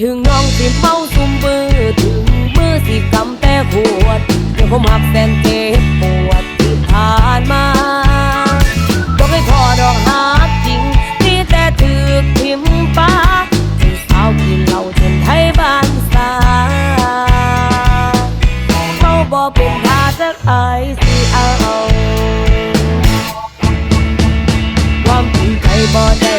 ถึงน้องสิเมาซุ่มมือถึงมือสิกำแต่ขวดเดี๋ยวผมหักแฟนเจ็บปวดที่ผ่านมาบอกให้พอดอกหาจริงที่แต่ถือพิมป้าถึงสาวกินเรล้าจนไทยบ้านสาเขาบ่เป็นทาสักไอสิเอาความจริงใครบ่ได้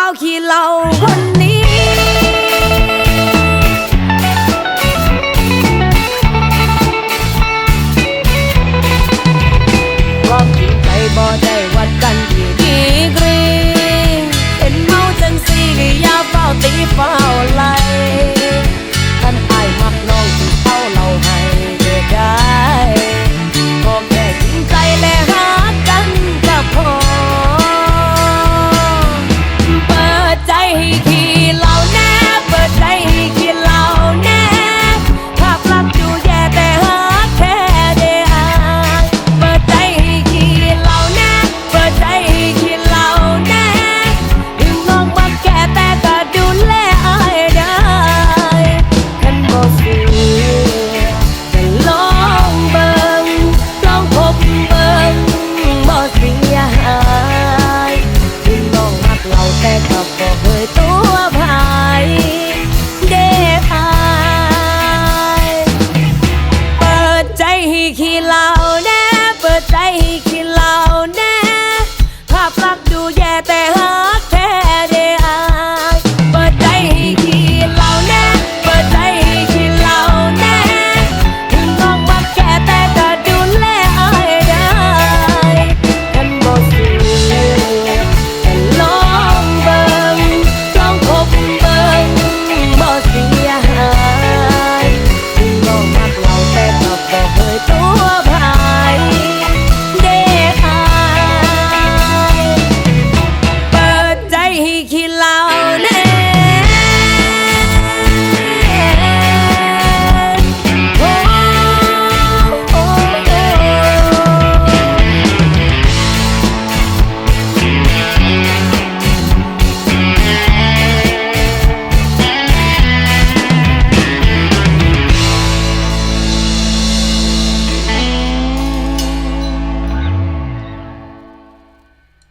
าวขี้เรล่าคนนี้